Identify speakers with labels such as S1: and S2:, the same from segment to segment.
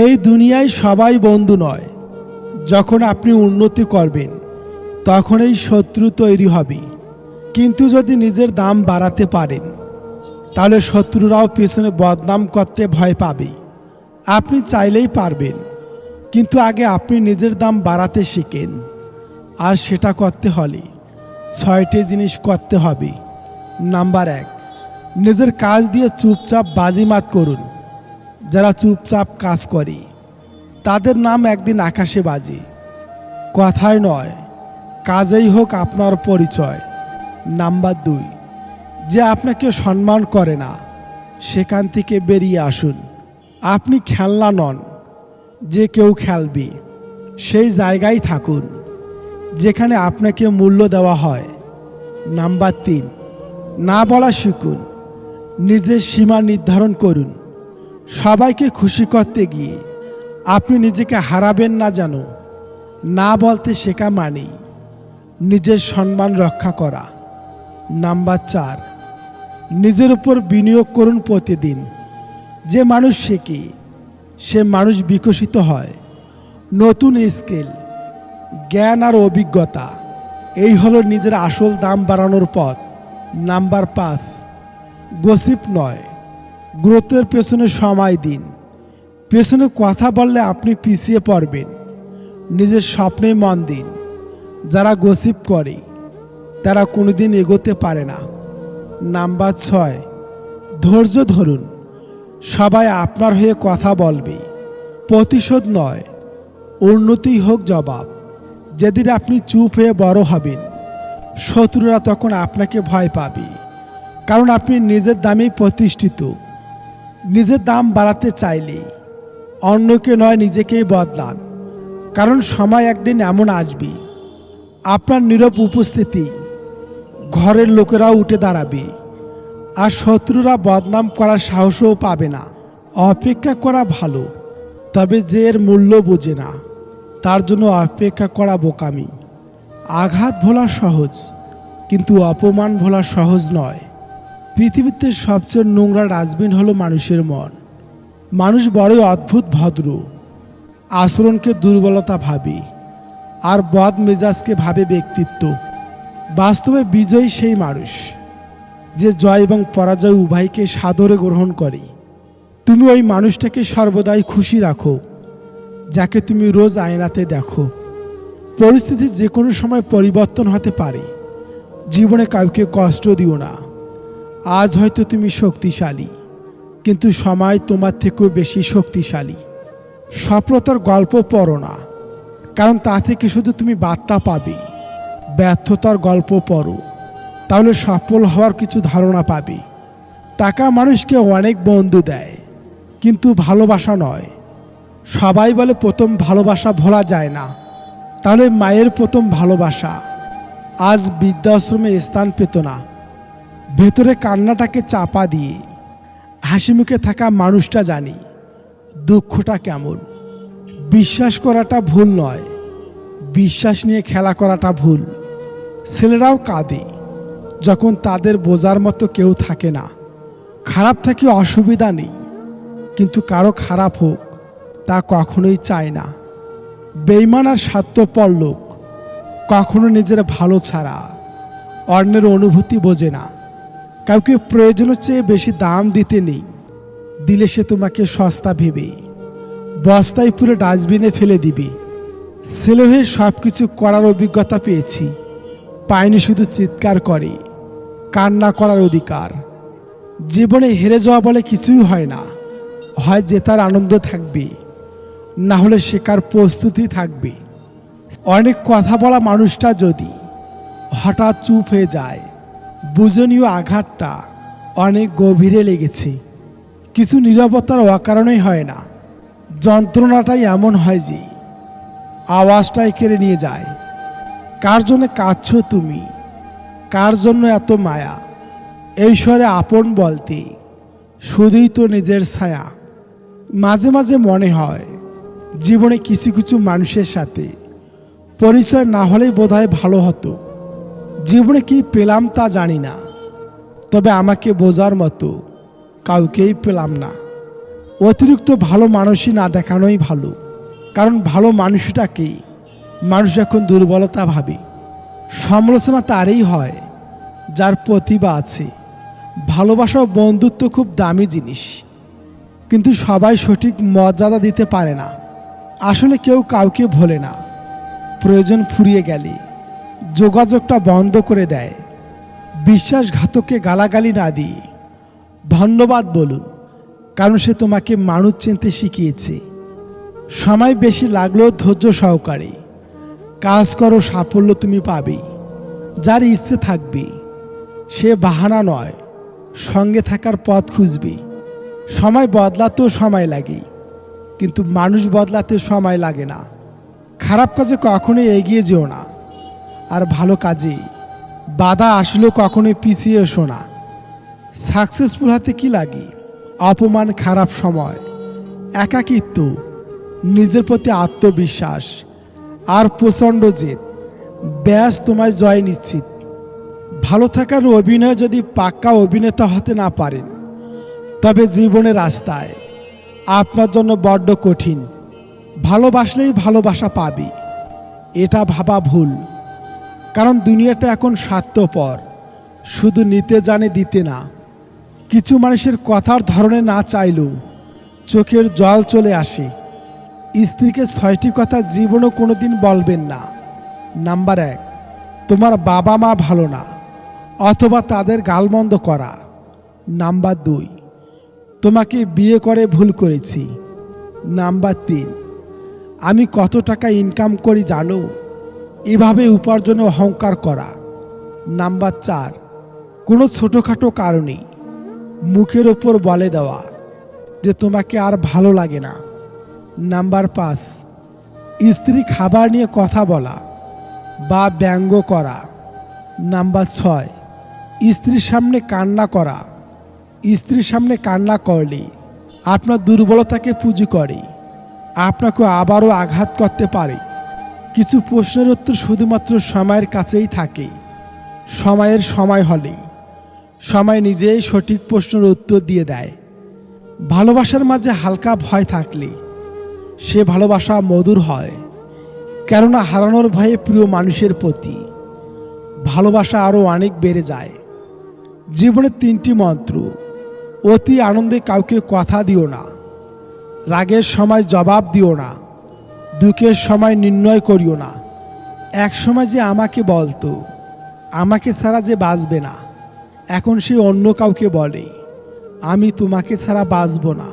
S1: এই দুনিয়ায় সবাই বন্ধু নয়। যখন আপনি উন্নতি করবেন তখন এই শত্রু তৈরি হবে। কিন্তু যদি নিজের দাম বাড়াতে পারেন, তাহলে শত্রুরাও পেছনে বদনাম করতে ভয় পাবে। আপনি চাইলেই পারবেন, কিন্তু আগে আপনি নিজের দাম বাড়াতে শিখেন। আর সেটা করতে হলে ছয়টি জিনিস করতে হবে। নাম্বার এক, নিজের কাজ দিয়ে চুপচাপ বাজিমাত করুন। যারা চুপচাপ কাজ করে, তাদের নাম একদিন আকাশে বাজে। কথায় নয়, কাজেই হোক আপনার পরিচয়। নাম্বার দুই, যে আপনাকে সম্মান করে না, সেখান থেকে বেরিয়ে আসুন। আপনি খেলনা নন, যে কেউ খেলবে, সেই জায়গায় থাকুন, যেখানে আপনাকে মূল্য দেওয়া হয়। নাম্বার তিন, না বলা শিখুন, নিজের সীমা নির্ধারণ করুন। সবাইকে খুশি করতে গিয়ে আপনি নিজেকে হারাবেন না যেন, না বলতে শেখা মানেই নিজের সম্মান রক্ষা করা। নাম্বার চার, নিজের উপর বিনিয়োগ করুন প্রতিদিন। যে মানুষ শেখে, সে মানুষ বিকশিত হয়। নতুন স্কিল, জ্ঞান আর অভিজ্ঞতা, এই হলো নিজের আসল দাম বাড়ানোর পথ। নাম্বার পাঁচ, গসিপ নয়। গ্রোথের পেছনে সময় দিন। পেছনে কথা বললে আপনি পিছিয়ে পড়বেন। নিজের স্বপ্নে মন দিন। যারা গসিপ করে, তারা কোনোদিন এগোতে পারে না। নাম্বার ছয়, ধৈর্য ধরুন। সবাই আপনার হয়ে কথা বলবে। প্রতিশোধ নয়, উন্নতি হোক জবাব। যেদিন আপনি চুপ হয়ে বড় হবেন, শত্রুরা তখন আপনাকে ভয় পাবে। কারণ আপনি নিজের দামেই প্রতিষ্ঠিত। নিজের দাম বাড়াতে চাইলে, অন্যকে নয় নিজেকেই বদলান। কারণ সময় একদিন এমন আসবে, আপনার নীরব উপস্থিতি ঘরের লোকেরাও উঠে দাঁড়াবে আর শত্রুরা বদনাম করার সাহসও পাবে না। অপেক্ষা করা ভালো, তবে যে এর মূল্য বোঝে না, তার জন্য অপেক্ষা করা বোকামি। আঘাত ভোলা সহজ, কিন্তু অপমান ভোলা সহজ নয়। পৃথিবীতে সবচেয়ে নোংরা ডাস্টবিন হলো মানুষের মন। মানুষ বড়ই অদ্ভুত, ভদ্র। আচরণকে দুর্বলতা ভাবে আর বদ মেজাজকে ভাবে ব্যক্তিত্ব। বাস্তবে বিজয়ী সেই মানুষ যে জয় এবং পরাজয় উভয়কে সাদরে গ্রহণ করে। তুমি ওই মানুষটাকে সর্বদাই খুশি রাখো, যাকে তুমি রোজ আয়নাতে দেখো। পরিস্থিতি যে কোনো সময় পরিবর্তন হতে পারে। জীবনে কাউকে কষ্ট দিও না। আজ হয়তো তুমি শক্তিশালী, কিন্তু সময় তোমার থেকেও বেশি শক্তিশালী। সফলতার গল্প পড়ো না, কারণ তা থেকে শুধু তুমি বার্তা পাবে। ব্যর্থতার গল্প পড়ো, তাহলে সফল হওয়ার কিছু ধারণা পাবে। টাকা মানুষকে অনেক বন্ধু দেয়, কিন্তু ভালোবাসা নয়। সবাই বলে প্রথম ভালোবাসা ভোলা যায় না, তাহলে মায়ের প্রথম ভালোবাসা। আজ বৃদ্ধাশ্রমে স্থান পেত না। ভেতরে কান্নাটাকে চাপা দিয়ে হাসি মুখে থাকা মানুষটা জানি দুঃখটা কেমন। বিশ্বাস করাটা ভুল নয়, বিশ্বাস নিয়ে খেলা করাটা ভুল। ছেলেরাও কাঁদে, যখন তাদের বোঝার মতো কেউ থাকে না। খারাপ থাকে অসুবিধা নেই, কিন্তু কারও খারাপ হোক, তা কখনোই চায় না। বেইমান আর স্বার্থপর লোক, কখনো নিজের ভালো ছাড়া, অন্যের অনুভূতি বোঝে না। কাউকে প্রয়োজনের চেয়ে বেশি দাম দিতে নেই। দিলে সে তোমাকে সস্তা ভেবে, বস্তায় পুরো ডাস্টবিনে ফেলে দিবে। ছেলে হয়ে সব কিছু করার অভিজ্ঞতা পেয়েছি। পায়নি শুধু চিৎকার করে, কান্না করার অধিকার। জীবনে হেরে যাওয়া বলে কিছুই হয় না, হয় জেতার আনন্দ থাকবে, না হলে শেখার প্রস্তুতি থাকবে। অনেক কথা বলা মানুষটা যদি হঠাৎ চুপ হয়ে যায় বুঝনীয় আঘাতটা অনেক গভীরে লেগেছে। কিছু নিরাপত্তার অকারণেই হয় না। যন্ত্রণাটাই এমন হয় যে, আওয়াজটাই কেড়ে নিয়ে যায়। কার জন্য কাঁদছ তুমি? কার জন্য এত মায়া? এই স্বরে আপন বলতে শুধুই তো নিজের ছায়া। মাঝে মাঝে মনে হয়, জীবনে কিছু কিছু মানুষের সাথে পরিচয় না হলেই বোধহয় ভালো হতো। জীবনে কি পেলাম তা জানি না। তবে আমাকে বোঝার মতো কাউকেই পেলাম না। অতিরিক্ত ভালো মানুষই না দেখানোই ভালো। কারণ ভালো মানুষটাকে মানুষ এখন দুর্বলতা ভাবে। সমালোচনা তারই হয়, যার প্রতিভা আছে। ভালোবাসা বন্ধুত্ব খুব দামি জিনিস। কিন্তু সবাই সঠিক মর্যাদা দিতে পারে না। আসলে কেউ কাউকে ভোলে না। প্রয়োজন ফুরিয়ে গেলে। যোগাযোগটা বন্ধ করে দেয়। বিশ্বাসঘাতককে গালাগালি না দিয়ে ধন্যবাদ বলুন, কারণ সে তোমাকে মানুষ চিনতে শিখিয়েছে। সময় বেশি লাগলেও ধৈর্য সহকারে। কাজ করো, সাফল্য তুমি পাবে। যার ইচ্ছে থাকবে, সে বাহানা নয়, সঙ্গে থাকার পথ খুঁজবে। সময় বদলাতেও সময় লাগে, কিন্তু মানুষ বদলাতে সময় লাগে না। খারাপ কাজে কখনোই এগিয়ে যেও না। আর ভালো কাজে বাধা আসলেও কখনোই পিছিয়ে এসো না। সাকসেসফুল হাতে কি লাগে? অপমান, খারাপ সময়, একাকিত্ব, নিজের প্রতি আত্মবিশ্বাস আর প্রচণ্ড জেদ। ব্যাস, তোমায় জয় নিশ্চিত। ভালো থাকার অভিনয় যদি পাক্কা অভিনেতা হতে না পারেন, তবে জীবনের রাস্তায় আপনার জন্য বড্ড কঠিন। ভালোবাসলেই ভালোবাসা পাবে। এটা ভাবা ভুল। কারণ দুনিয়াটা এখন স্বার্থপর। শুধু নিতে জানে দিতে না। কিছু মানুষের কথার ধরনে না চাইলেও চোখের জল চলে আসে। স্ত্রীকে ছয়টি কথা জীবনও কোনো দিন বলবেন না। নাম্বার এক, তোমার বাবা মা ভালো না, অথবা তাদের গালমন্দ করা। নাম্বার দুই, তোমাকে বিয়ে করে ভুল করেছি। নাম্বার তিন, আমি কত টাকা ইনকাম করি জানো? এভাবে উপার্জনে অহংকার করা। নাম্বার চার, কোনো ছোটোখাটো কারণে মুখের ওপর বলে দেওয়া যে তোমাকে আর ভালো লাগে না। নাম্বার পাঁচ, স্ত্রী খাবার নিয়ে কথা বলা বা ব্যঙ্গ করা। নাম্বার ছয়, স্ত্রীর সামনে কান্না করা। স্ত্রীর সামনে কান্না করলে আপনার দুর্বলতাকে পুঁজি করে। আপনাকে আবারও আঘাত করতে পারে। কিছু প্রশ্নের উত্তর শুধুমাত্র সময়ের কাছেই থাকে। সময়ের সময় হলেই। সময় নিজেই সঠিক প্রশ্নের উত্তর দিয়ে দেয়। ভালোবাসার মাঝে হালকা ভয় থাকলে সে ভালোবাসা মধুর হয়, কেননা হারানোর ভয়ে প্রিয় মানুষের প্রতি ভালোবাসা আরও অনেক বেড়ে যায়। জীবনের তিনটি মন্ত্র, অতি আনন্দে কাউকে কথা দিও না, রাগের সময় জবাব দিও না দুঃখের সময় নির্ণয় করিও না। এক সময় যে আমাকে বলতো, আমাকে ছাড়া যে বাঁচবে না, এখন সে অন্য কাউকে বলে, আমি তোমাকে ছাড়া বাঁচব না।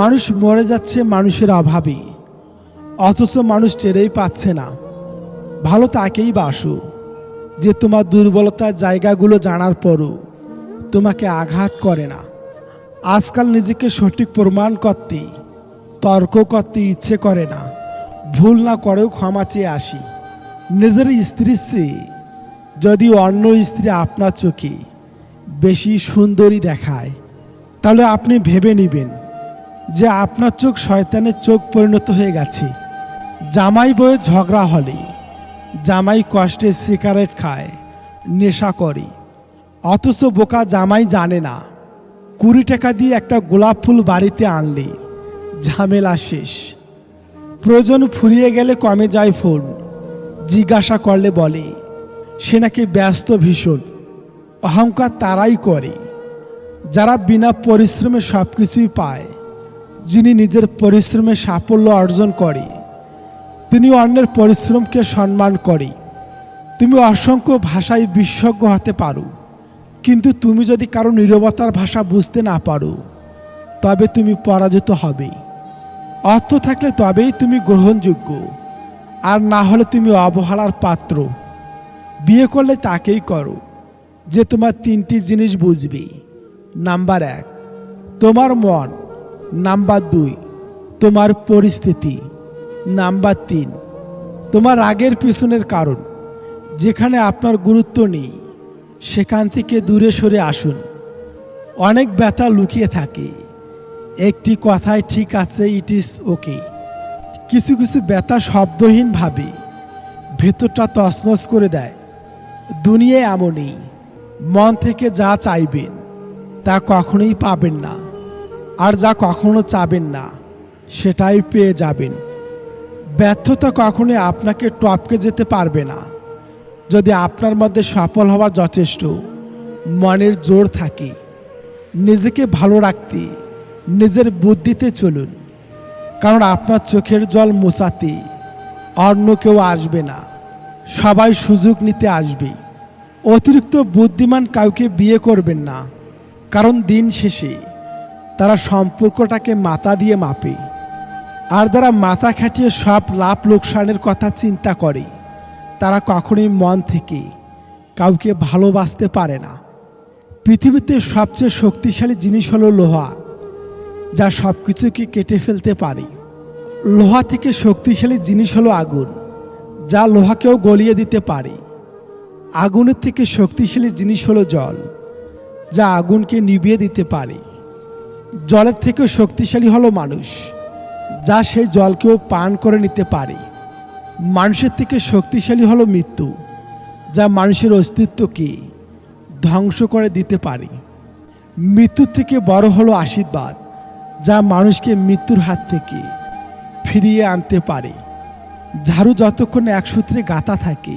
S1: মানুষ মরে যাচ্ছে মানুষের অভাবে, অথচ মানুষ টেরেই পাচ্ছে না। ভালো তাকেই বাসো, যে তোমার দুর্বলতার জায়গাগুলো জানার পরও তোমাকে আঘাত করে না। আজকাল নিজেকে সঠিক প্রমাণ করতে, তর্ক করতে ইচ্ছে করে না। ভুল না করেও ক্ষমা চেয়ে আসি। নিজের স্ত্রীর চেয়ে যদি অন্য স্ত্রী আপনার চোখে বেশি সুন্দরী দেখায়, তাহলে আপনি ভেবে নেবেন যে আপনার চোখ শয়তানের চোখ পরিণত হয়ে গেছে। জামাই বয়ে ঝগড়া হলে, জামাই কষ্টে সিগারেট খায়, নেশা করে। অথচ বোকা জামাই জানে না, কুড়ি টাকা দিয়ে একটা গোলাপ ফুল বাড়িতে আনলে ঝামেলা শেষ। প্রয়োজন ফুরিয়ে গেলে কমে যায় ফোন। জিজ্ঞাসা করলে বলে, সে নাকি ব্যস্ত ভীষণ। অহংকার তারাই করে। যারা বিনা পরিশ্রমে সব কিছুই পায়, যিনি নিজের পরিশ্রমে সাফল্য অর্জন করে, তিনি অন্যের পরিশ্রমকে সম্মান করে। তুমি অসংখ্য ভাষায় বিশেষজ্ঞ হতে পারো, কিন্তু তুমি যদি কারও নীরবতার ভাষা বুঝতে না পারো, তবে তুমি পরাজিত হবে। অর্থ থাকলে তবেই তুমি গ্রহণযোগ্য, আর না হলে তুমি অবহেলার পাত্র। বিয়ে করলে তাকেই করো, যে তোমার তিনটি জিনিস বুঝবে। নাম্বার এক, তোমার মন। নাম্বার দুই, তোমার পরিস্থিতি। নাম্বার তিন, তোমার আগের পিছনের কারণ, যেখানে আপনার গুরুত্ব নেই। সেখান থেকে দূরে সরে আসুন। অনেক ব্যথা লুকিয়ে থাকে। একটি কথায় ঠিক আছে ইট ইজ ওকে কিছু কিছু ব্যথা শব্দহীনভাবে ভেতরটা তছনছ করে দেয়। দুনিয়ায় এমনই, মন থেকে যা চাইবেন, তা কখনোই পাবেন না, আর যা কখনো চাবেন না, সেটাই পেয়ে যাবেন। ব্যর্থতা কখনোই আপনাকে টপকে যেতে পারবে না। যদি আপনার মধ্যে সফল হওয়ার যথেষ্ট, মনের জোর থাকে, নিজেকে ভালো রাখতে নিজের বুদ্ধিতে চলুন, কারণ আপনার চোখের জল মোছাতে অন্য কেউ আসবে না। সবাই সুযোগ নিতে আসবে। অতিরিক্ত বুদ্ধিমান কাউকে বিয়ে করবেন না, কারণ দিন শেষে তারা সম্পর্কটাকে মাথা দিয়ে মাপে। আর যারা মাথা খাটিয়ে সব লাভ লোকসানের কথা চিন্তা করে, তারা কখনোই মন থেকে কাউকে ভালোবাসতে পারে না। পৃথিবীতে সবচেয়ে শক্তিশালী জিনিস হলো লোহা। যা সব কিছুকে কেটে ফেলতে পারে। লোহা থেকে শক্তিশালী জিনিস হলো আগুন, যা লোহাকেও গলিয়ে দিতে পারে। আগুনের থেকে শক্তিশালী জিনিস হলো জল, যা আগুনকে নিভিয়ে দিতে পারে। জলের থেকেও শক্তিশালী হলো মানুষ, যা সেই জলকেও পান করে নিতে পারে। মানুষের থেকে শক্তিশালী হলো মৃত্যু, যা মানুষের অস্তিত্বকে ধ্বংস করে দিতে পারে। মৃত্যুর থেকে বড় হলো আশীর্বাদ যা মানুষকে মৃত্যুর হাত থেকে ফিরিয়ে আনতে পারে। ঝাড়ু যতক্ষণ এক সূত্রে গাঁথা থাকে,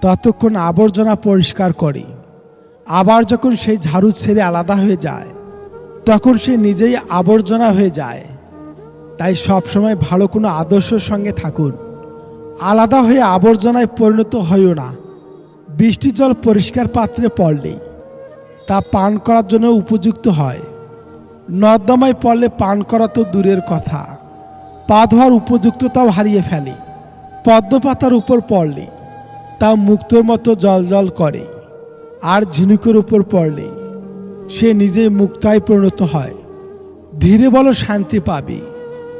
S1: ততক্ষণ আবর্জনা পরিষ্কার করে। আবার যখন সেই ঝাড়ু ছেড়ে আলাদা হয়ে যায়, তখন সে নিজেই আবর্জনা হয়ে যায়। তাই সবসময় ভালো কোনো আদর্শের সঙ্গে থাকুন। আলাদা হয়ে আবর্জনায় পরিণত হইও না। বৃষ্টির জল পরিষ্কার পাত্রে পড়লেই তা পান করার জন্য উপযুক্ত হয়। নর্দমায় পড়লে পান করা তো দূরের কথা। পা ধোয়ার উপযুক্ততাও হারিয়ে ফেলে। পদ্মপাতার উপর পড়লে তা মুক্তর মতো জল জল করে। আর ঝিনুকের উপর পড়লে, সে নিজে মুক্তায় পরিণত হয়। ধীরে বলো শান্তি পাবে,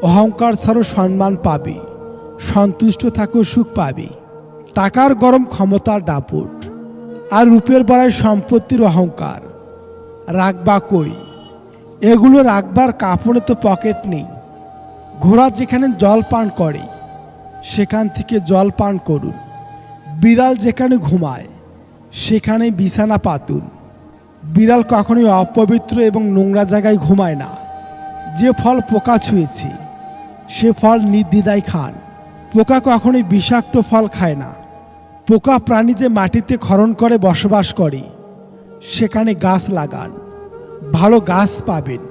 S1: অহংকার ছাড়ো সম্মান পাবে, সন্তুষ্ট থাকো সুখ পাবে। টাকার গরম ক্ষমতার দাপট আর রূপের বাড়ায় সম্পত্তির অহংকার। রাখবা কই? এগুলো রাখবার কাপড়ে তো পকেট নেই। ঘোড়া যেখানে জল পান করে, সেখান থেকে জল পান করুন। বিড়াল যেখানে ঘুমায়, সেখানে বিছানা পাতুন। বিড়াল কখনোই অপবিত্র এবং নোংরা জায়গায় ঘুমায় না। যে ফল পোকা ছুঁয়েছে, সে ফল নির্দ্বিধায় খান। পোকা কখনোই বিষাক্ত ফল খায় না। পোকা প্রাণী যে মাটিতে খরণ করে বসবাস করে, সেখানে গাছ লাগান। ভালো গাছ পাবেন।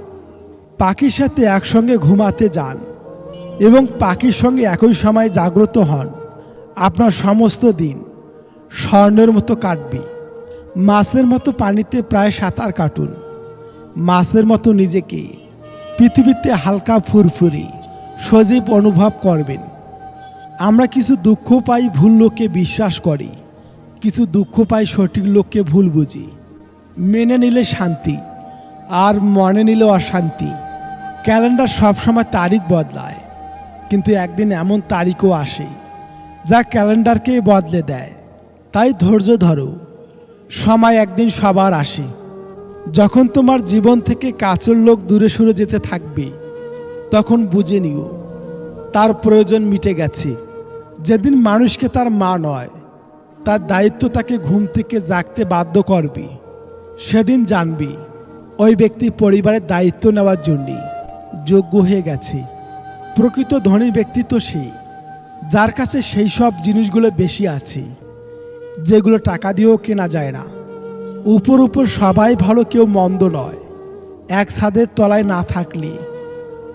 S1: পাখির সাথে একসঙ্গে ঘুমাতে যান এবং পাখির সঙ্গে একই সময় জাগ্রত হন। আপনার সমস্ত দিন স্বর্ণের মতো কাটবে। মাছের মতো পানিতে প্রায় সাঁতার কাটুন। মাছের মতো নিজেকে পৃথিবীতে হালকা ফুরফুরি, সজীব অনুভব করবেন। আমরা কিছু দুঃখ পাই ভুল লোককে বিশ্বাস করি, কিছু দুঃখ পাই সঠিক লোককে ভুল বুঝি। মেনে নিলে শান্তি। আর মনে নিল অশান্তি। ক্যালেন্ডার সবসময় তারিখ বদলায়, কিন্তু একদিন এমন তারিখও আসে যা ক্যালেন্ডারকে বদলে দেয়। তাই ধৈর্য ধরো, সময় একদিন সবার আসে। যখন তোমার জীবন থেকে কাছের লোক দূরে সরে যেতে থাকবে, তখন বুঝে নিও, তার প্রয়োজন মিটে গেছে। যেদিন মানুষকে তার মা নয়, তার দায়িত্ব তাকে ঘুম থেকে জাগতে বাধ্য করবে, সেদিন জানবি ওই ব্যক্তি পরিবারের দায়িত্ব নেওয়ার জন্যে যোগ্য হয়ে গেছে। প্রকৃত ধনী ব্যক্তি তো সে, যার কাছে সেই সব জিনিসগুলো বেশি আছে, যেগুলো টাকা দিয়েও কেনা যায় না। উপর উপর সবাই ভালো কেউ মন্দ নয়। এক ছাদের তলায় না থাকলে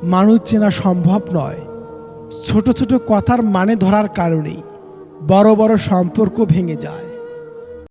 S1: মানুষ চেনা সম্ভব নয়। ছোট ছোট কথার মানে ধরার কারণেই বড় বড় সম্পর্ক ভেঙে যায়।